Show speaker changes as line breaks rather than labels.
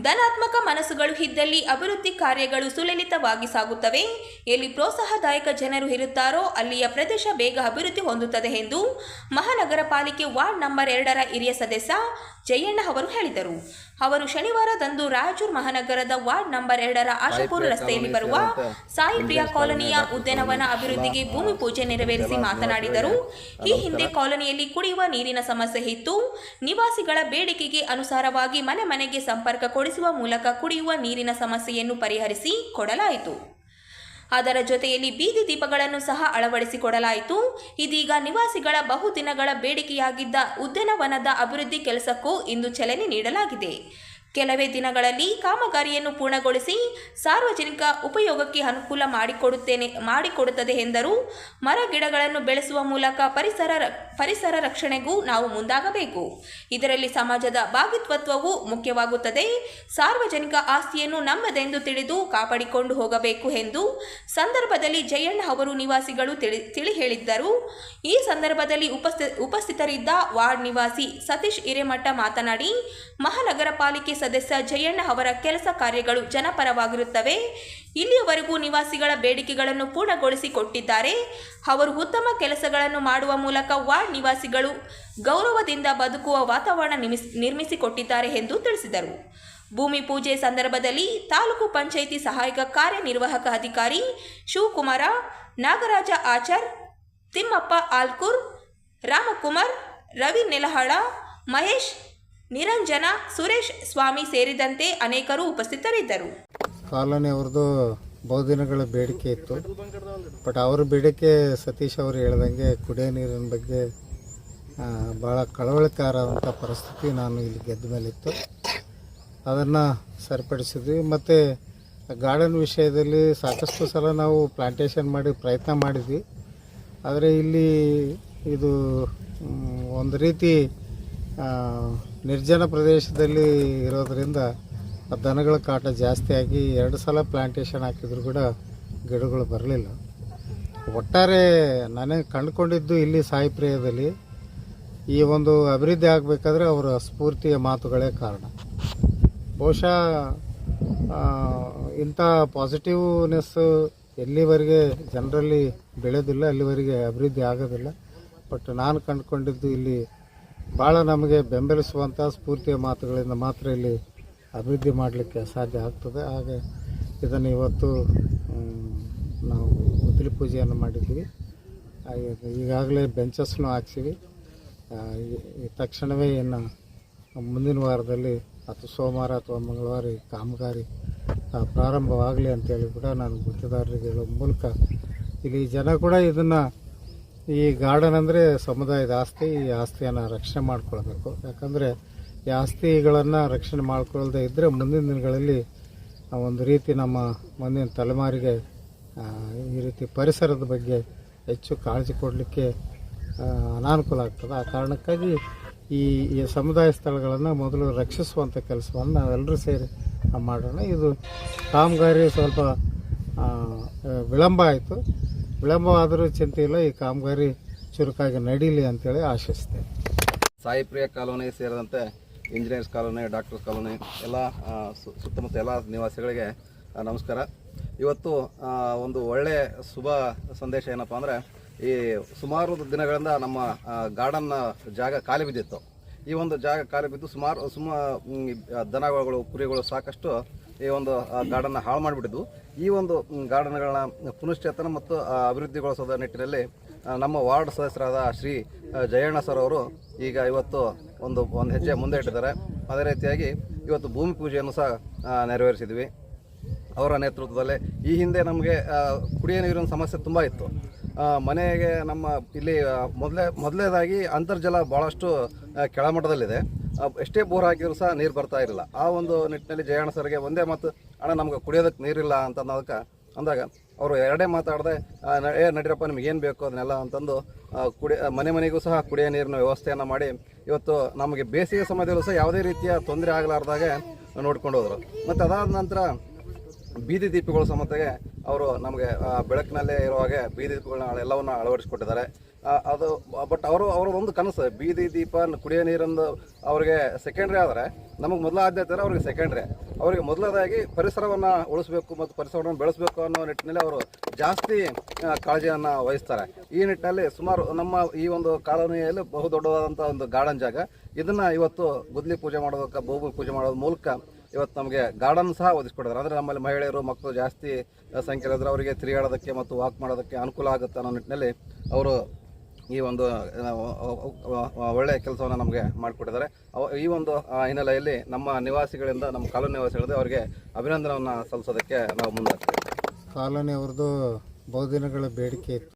ಧನಾತ್ಮಕ ಮನಸ್ಸುಗಳು ಇದ್ದಲ್ಲಿ ಅಭಿವೃದ್ಧಿ ಕಾರ್ಯಗಳು ಸುಲಲಿತವಾಗಿ ಸಾಗುತ್ತವೆ. ಎಲ್ಲಿ ಪ್ರೋತ್ಸಾಹದಾಯಕ ಜನರು ಇರುತ್ತಾರೋ ಅಲ್ಲಿಯ ಪ್ರದೇಶ ಬೇಗ ಅಭಿವೃದ್ಧಿ ಹೊಂದುತ್ತದೆ ಎಂದು ಮಹಾನಗರ ಪಾಲಿಕೆ ವಾರ್ಡ್ ನಂಬರ್ ಎರಡರ ಹಿರಿಯ ಸದಸ್ಯ ಜಯಣ್ಣ ಅವರು ಹೇಳಿದರು. ಅವರು ಶನಿವಾರದಂದು ರಾಯಚೂರು ಮಹಾನಗರದ ವಾರ್ಡ್ ನಂಬರ್ ಎರಡರ ಆಶಾಪುರ ರಸ್ತೆಯಲ್ಲಿ ಬರುವ ಸಾಯಿ ಪ್ರಿಯಾ ಕಾಲೋನಿಯ ಉದ್ಯಾನವನ ಅಭಿವೃದ್ಧಿಗೆ ಭೂಮಿ ಪೂಜೆ ನೆರವೇರಿಸಿ ಮಾತನಾಡಿದರು. ಈ ಹಿಂದೆ ಕಾಲೋನಿಯಲ್ಲಿ ಕುಡಿಯುವ ನೀರಿನ ಸಮಸ್ಯೆ ಇತ್ತು. ನಿವಾಸಿಗಳ ಬೇಡಿಕೆಗೆ ಅನುಸಾರವಾಗಿ ಮನೆ ಮನೆಗೆ ಸಂಪರ್ಕ ಕೊಡಿಸುವ ಮೂಲಕ ಕುಡಿಯುವ ನೀರಿನ ಸಮಸ್ಯೆಯನ್ನು ಪರಿಹರಿಸಿ ಕೊಡಲಾಯಿತು. ಅದರ ಜೊತೆಯಲ್ಲಿ ಬೀದಿ ದೀಪಗಳನ್ನು ಸಹ ಅಳವಡಿಸಿಕೊಡಲಾಯಿತು. ಇದೀಗ ನಿವಾಸಿಗಳ ಬಹುದಿನಗಳ ಬೇಡಿಕೆಯಾಗಿದ್ದ ಉದ್ಯಾನವನದ ಅಭಿವೃದ್ಧಿ ಕೆಲಸಕ್ಕೂ ಇಂದು ಚಲನೆ ನೀಡಲಾಗಿದೆ. ಕೆಲವೇ ದಿನಗಳಲ್ಲಿ ಕಾಮಗಾರಿಯನ್ನು ಪೂರ್ಣಗೊಳಿಸಿ ಸಾರ್ವಜನಿಕ ಉಪಯೋಗಕ್ಕೆ ಅನುಕೂಲ ಮಾಡಿಕೊಡುತ್ತೇನೆ, ಮಾಡಿಕೊಡುತ್ತದೆ ಎಂದರು. ಮರ ಗಿಡಗಳನ್ನು ಬೆಳೆಸುವ ಮೂಲಕ ಪರಿಸರ ಪರಿಸರ ರಕ್ಷಣೆಗೂ ನಾವು ಮುಂದಾಗಬೇಕು. ಇದರಲ್ಲಿ ಸಮಾಜದ ಭಾಗಿತ್ವತ್ವವು ಮುಖ್ಯವಾಗುತ್ತದೆ. ಸಾರ್ವಜನಿಕ ಆಸ್ತಿಯನ್ನು ನಮ್ಮದೆಂದು ತಿಳಿದು ಕಾಪಾಡಿಕೊಂಡು ಹೋಗಬೇಕು ಎಂದು ಸಂದರ್ಭದಲ್ಲಿ ಜಯಣ್ಣ ಅವರು ನಿವಾಸಿಗಳು ತಿಳಿ ತಿಳಿ ಹೇಳಿದ್ದರು. ಈ ಸಂದರ್ಭದಲ್ಲಿ ಉಪಸ್ಥಿ, ಉಪಸ್ಥಿತರಿದ್ದ ವಾರ್ಡ್ ನಿವಾಸಿ ಸತೀಶ್ ಹಿರೇಮಠ ಮಾತನಾಡಿ ಮಹಾನಗರ ಪಾಲಿಕೆ ಸದಸ್ಯ ಜಯಣ್ಣ ಅವರ ಕೆಲಸ ಕಾರ್ಯಗಳು ಜನಪರವಾಗಿರುತ್ತವೆ. ಇಲ್ಲಿಯವರೆಗೂ ನಿವಾಸಿಗಳ ಬೇಡಿಕೆಗಳನ್ನು ಪೂರ್ಣಗೊಳಿಸಿ ಕೊಟ್ಟಿದ್ದಾರೆ ಅವರು ಉತ್ತಮ ಕೆಲಸಗಳನ್ನು ಮಾಡುವ ಮೂಲಕ ವಾರ್ಡ್ ನಿವಾಸಿಗಳು ಗೌರವದಿಂದ ಬದುಕುವ ವಾತಾವರಣ ನಿಮಿಸ್, ನಿರ್ಮಿಸಿಕೊಟ್ಟಿದ್ದಾರೆ ಎಂದು ತಿಳಿಸಿದರು. ಭೂಮಿ ಪೂಜೆ ಸಂದರ್ಭದಲ್ಲಿ ತಾಲೂಕು ಪಂಚಾಯಿತಿ ಸಹಾಯಕ ಕಾರ್ಯನಿರ್ವಾಹಕ ಅಧಿಕಾರಿ ಶಿವಕುಮಾರ, ನಾಗರಾಜ ಆಚಾರ್, ತಿಮ್ಮಪ್ಪ ಆಲ್ಕೂರ್, ರಾಮಕುಮಾರ್, ರವಿ ನೆಲಹಾಳ, ಮಹೇಶ್ ನಿರಂಜನ, ಸುರೇಶ್ ಸ್ವಾಮಿ ಸೇರಿದಂತೆ ಅನೇಕರು ಉಪಸ್ಥಿತರಿದ್ದರು.
ಕಾಲೋನಿ ಅವ್ರದ್ದು ಬಹುದಿನಗಳ ಬೇಡಿಕೆ ಇತ್ತು. ಬಟ್ ಅವ್ರ ಬೇಡಿಕೆ ಸತೀಶ್ ಅವರು ಹೇಳ್ದಂಗೆ ಕುಡಿಯೋ ನೀರಿನ ಬಗ್ಗೆ ಭಾಳ ಕಳವಳಕಾರದಂಥ ಪರಿಸ್ಥಿತಿ ನಾನು ಇಲ್ಲಿ ಗೆದ್ದ ಮೇಲಿತ್ತು. ಅದನ್ನು ಸರಿಪಡಿಸಿದ್ವಿ. ಮತ್ತು ಗಾರ್ಡನ್ ವಿಷಯದಲ್ಲಿ ಸಾಕಷ್ಟು ಸಲ ನಾವು ಪ್ಲಾಂಟೇಷನ್ ಮಾಡಿ ಪ್ರಯತ್ನ ಮಾಡಿದ್ವಿ. ಆದರೆ ಇಲ್ಲಿ ಇದು ಒಂದು ರೀತಿ ನಿರ್ಜನ ಪ್ರದೇಶದಲ್ಲಿ ಇರೋದರಿಂದ ದನಗಳ ಕಾಟ ಜಾಸ್ತಿಯಾಗಿ ಎರಡು ಸಲ ಪ್ಲ್ಯಾಂಟೇಷನ್ ಹಾಕಿದ್ರು ಕೂಡ ಗಿಡಗಳು ಬರಲಿಲ್ಲ. ಒಟ್ಟಾರೆ ನನಗೆ ಕಂಡುಕೊಂಡಿದ್ದು ಇಲ್ಲಿ ಸಾಯಿ ಪ್ರಿಯದಲ್ಲಿ ಈ ಒಂದು ಅಭಿವೃದ್ಧಿ ಆಗಬೇಕಾದ್ರೆ ಅವರ ಸ್ಫೂರ್ತಿಯ ಮಾತುಗಳೇ ಕಾರಣ. ಬಹುಶಃ ಇಂಥ ಪಾಸಿಟಿವ್ನೆಸ್ ಎಲ್ಲಿವರೆಗೆ ಜನರಲ್ಲಿ ಬೆಳೆಯೋದಿಲ್ಲ ಅಲ್ಲಿವರೆಗೆ ಅಭಿವೃದ್ಧಿ ಆಗೋದಿಲ್ಲ. ಬಟ್ ನಾನು ಕಂಡುಕೊಂಡಿದ್ದು ಇಲ್ಲಿ ಭಾಳ ನಮಗೆ ಬೆಂಬಲಿಸುವಂಥ ಸ್ಫೂರ್ತಿಯ ಮಾತುಗಳಿಂದ ಮಾತ್ರ ಇಲ್ಲಿ ಅಭಿವೃದ್ಧಿ ಮಾಡಲಿಕ್ಕೆ ಸಾಧ್ಯ ಆಗ್ತದೆ. ಹಾಗೆ ಇದನ್ನು ಇವತ್ತು ನಾವು ಉದ್ರಿ ಪೂಜೆಯನ್ನು ಮಾಡಿದ್ದೀವಿ. ಈಗಾಗಲೇ ಬೆಂಚಸ್ನು ಹಾಕ್ಸಿವಿ. ತಕ್ಷಣವೇ ಇನ್ನು ಮುಂದಿನ ವಾರದಲ್ಲಿ ಅಥವಾ ಸೋಮವಾರ ಅಥವಾ ಮಂಗಳವಾರ ಕಾಮಗಾರಿ ಪ್ರಾರಂಭವಾಗಲಿ ಅಂತೇಳಿ ಕೂಡ ನಾನು ಗುತ್ತಿದಾರರಿಗೆ ಹೇಳೋ ಮೂಲಕ ಇಲ್ಲಿ ಜನ ಕೂಡ ಇದನ್ನು ಈ ಗಾರ್ಡನ್ ಅಂದರೆ ಸಮುದಾಯದ ಆಸ್ತಿ, ಈ ಆಸ್ತಿಯನ್ನು ರಕ್ಷಣೆ ಮಾಡ್ಕೊಳ್ಬೇಕು. ಯಾಕಂದರೆ ಈ ಆಸ್ತಿಗಳನ್ನು ರಕ್ಷಣೆ ಮಾಡ್ಕೊಳ್ಳದೆ ಇದ್ದರೆ ಮುಂದಿನ ದಿನಗಳಲ್ಲಿ ಒಂದು ರೀತಿ ನಮ್ಮ ಮುಂದಿನ ತಲೆಮಾರಿಗೆ ಈ ರೀತಿ ಪರಿಸರದ ಬಗ್ಗೆ ಹೆಚ್ಚು ಕಾಳಜಿ ಕೊಡಲಿಕ್ಕೆ ಅನಾನುಕೂಲ ಆಗ್ತದೆ. ಆ ಕಾರಣಕ್ಕಾಗಿ ಈ ಈ ಸಮುದಾಯ ಸ್ಥಳಗಳನ್ನು ಮೊದಲು ರಕ್ಷಿಸುವಂಥ ಕೆಲಸವನ್ನು ನಾವೆಲ್ಲರೂ ಸೇರಿ ಮಾಡೋಣ. ಇದು ಕಾಮಗಾರಿ ಸ್ವಲ್ಪ ವಿಳಂಬ ಆಯಿತು. ವಿಳಂಬವಾದರೂ ಚಿಂತೆ ಇಲ್ಲ, ಈ ಕಾಮಗಾರಿ ಚುರುಕಾಗಿ ನಡೀಲಿ ಅಂತೇಳಿ ಆಶಿಸ್ತೇನೆ.
ಸಾಯಿ ಪ್ರಿಯ ಕಾಲೋನಿ ಸೇರಿದಂತೆ ಇಂಜಿನಿಯರ್ಸ್ ಕಾಲೋನಿ, ಡಾಕ್ಟರ್ಸ್ ಕಾಲೋನಿ, ಎಲ್ಲ ಸುತ್ತಮುತ್ತ ಎಲ್ಲ ನಿವಾಸಿಗಳಿಗೆ ನಮಸ್ಕಾರ. ಇವತ್ತು ಒಂದು ಒಳ್ಳೆಯ ಶುಭ ಸಂದೇಶ ಏನಪ್ಪ ಅಂದರೆ, ಈ ಸುಮಾರು ದಿನಗಳಿಂದ ನಮ್ಮ ಗಾರ್ಡನ್ ಜಾಗ ಖಾಲಿ ಬಿದ್ದಿತ್ತು. ಈ ಒಂದು ಜಾಗ ಖಾಲಿ ಬಿದ್ದು ಸುಮಾರು, ಸುಮ ದನಗಳು, ಕುರಿಗಳು ಸಾಕಷ್ಟು ಈ ಒಂದು ಗಾರ್ಡನ್ನ ಹಾಳು ಮಾಡಿಬಿಟ್ಟಿದ್ವು. ಈ ಒಂದು ಗಾರ್ಡನ್ಗಳನ್ನ ಪುನಶ್ಚೇತನ ಮತ್ತು ಅಭಿವೃದ್ಧಿಗೊಳಿಸೋದ ನಿಟ್ಟಿನಲ್ಲಿ ನಮ್ಮ ವಾರ್ಡ್ ಸದಸ್ಯರಾದ ಶ್ರೀ ಜಯಣ್ಣ ಸರ್ ಅವರು ಈಗ ಇವತ್ತು ಒಂದು ಒಂದು ಹೆಜ್ಜೆ ಮುಂದೆ ಇಟ್ಟಿದ್ದಾರೆ. ಅದೇ ರೀತಿಯಾಗಿ ಇವತ್ತು ಭೂಮಿ ಪೂಜೆಯನ್ನು ಸಹ ನೆರವೇರಿಸಿದ್ವಿ. ಅವರ ನೇತೃತ್ವದಲ್ಲಿ ಈ ಹಿಂದೆ ನಮಗೆ ಕುಡಿಯೋ ನೀರಿನ ಸಮಸ್ಯೆ ತುಂಬ ಇತ್ತು. ಮನೆಗೆ ನಮ್ಮ ಇಲ್ಲಿ ಮೊದಲೇ, ಮೊದಲೇದಾಗಿ ಅಂತರ್ಜಲ ಭಾಳಷ್ಟು ಕೆಳಮಟ್ಟದಲ್ಲಿದೆ. ಎಷ್ಟೇ ಬೋರ್ ಹಾಕಿದ್ರು ಸಹ ನೀರು ಬರ್ತಾ ಇರಲಿಲ್ಲ ಆ ಒಂದು ನಿಟ್ಟಿನಲ್ಲಿ ಜಯಣ್ಣ ಸರ್ಗೆ ಒಂದೇ ಮಾತು, ಅಣ್ಣ, ನಮ್ಗೆ ಕುಡಿಯೋದಕ್ಕೆ ನೀರಿಲ್ಲ ಅಂತ ಅನ್ನೋದಕ್ಕೆ ಅಂದಾಗ ಅವರು ಎರಡೇ ಮಾತಾಡದೆ ಏ, ನಡೀರಪ್ಪ, ನಿಮ್ಗೆ ಏನು ಬೇಕು ಅದನ್ನೆಲ್ಲ ಅಂತಂದು ಕುಡಿ ಮನೆ ಮನೆಗೂ ಸಹ ಕುಡಿಯೋ ನೀರಿನ ವ್ಯವಸ್ಥೆಯನ್ನು ಮಾಡಿ ಇವತ್ತು ನಮಗೆ ಬೇಸಿಗೆ ಸಮಯದಲ್ಲೂ ಸಹ ಯಾವುದೇ ರೀತಿಯ ತೊಂದರೆ ಆಗಲಾರ್ದಾಗೆ ನೋಡ್ಕೊಂಡು ಹೋದರು. ಮತ್ತು ಅದಾದ ನಂತರ ಬೀದಿ ದೀಪಗಳು ಸಮತೆಗೆ ಅವರು ನಮಗೆ ಬೆಳಕಿನಲ್ಲೇ ಇರುವಾಗೆ ಬೀದಿ ದೀಪಗಳನ್ನ ಎಲ್ಲವನ್ನು ಅಳವಡಿಸಿಕೊಟ್ಟಿದ್ದಾರೆ. ಅದು ಬಟ್ ಅವರು ಅವರ ಒಂದು ಕನಸು. ಬೀದಿ, ದೀಪ, ಕುಡಿಯೋ ನೀರೊಂದು ಅವರಿಗೆ ಸೆಕೆಂಡ್ರಿ ಆದರೆ, ನಮಗೆ ಮೊದಲ ಆದ್ಯತೆ ಅವ್ರಿಗೆ ಸೆಕೆಂಡ್ರಿ ಅವರಿಗೆ ಮೊದಲದಾಗಿ ಪರಿಸರವನ್ನು ಉಳಿಸ್ಬೇಕು ಮತ್ತು ಪರಿಸರವನ್ನು ಬೆಳೆಸಬೇಕು ಅನ್ನೋ ನಿಟ್ಟಿನಲ್ಲಿ ಅವರು ಜಾಸ್ತಿ ಕಾಳಜಿಯನ್ನು ವಹಿಸ್ತಾರೆ. ಈ ನಿಟ್ಟಿನಲ್ಲಿ ಸುಮಾರು ನಮ್ಮ ಈ ಒಂದು ಕಾಲೋನಿಯಲ್ಲಿ ಬಹುದೊಡ್ಡದಾದಂಥ ಒಂದು ಗಾರ್ಡನ್ ಜಾಗ. ಇದನ್ನು ಇವತ್ತು ಗುದ್ಲಿ ಪೂಜೆ ಮಾಡೋದಕ್ಕೆ ಬಹು ಪೂಜೆ ಮಾಡೋದ್ರ ಮೂಲಕ ಇವತ್ತು ನಮಗೆ ಗಾರ್ಡನ್ ಸಹ ಒದಗಿಸ್ಕೊಡ್ತಾರೆ ಅಂದರೆ ನಮ್ಮಲ್ಲಿ ಮಹಿಳೆಯರು, ಮಕ್ಕಳು ಜಾಸ್ತಿ ಸಂಖ್ಯೆ ಇದ್ದರೆ ಅವರಿಗೆ ತಿರುಗಾಡೋದಕ್ಕೆ ಮತ್ತು ವಾಕ್ ಮಾಡೋದಕ್ಕೆ ಅನುಕೂಲ ಆಗುತ್ತೆ ಅನ್ನೋ ನಿಟ್ಟಿನಲ್ಲಿ ಅವರು ಈ ಒಂದು ಒಳ್ಳೆಯ ಕೆಲಸವನ್ನು ನಮಗೆ ಮಾಡಿಕೊಟ್ಟಿದ್ದಾರೆ. ಈ ಒಂದು ಹಿನ್ನೆಲೆಯಲ್ಲಿ ನಮ್ಮ ನಿವಾಸಿಗಳಿಂದ, ನಮ್ಮ ಕಾಲೋನಿ ನಿವಾಸಿಗಳಿಂದ ಅವರಿಗೆ ಅಭಿನಂದನವನ್ನು ಸಲ್ಲಿಸೋದಕ್ಕೆ ನಾವು ಮುಂದಾಗ್ತೀವಿ.
ಕಾಲೋನಿ ಅವ್ರದ್ದು ಬಹುದಿನಗಳ ಬೇಡಿಕೆ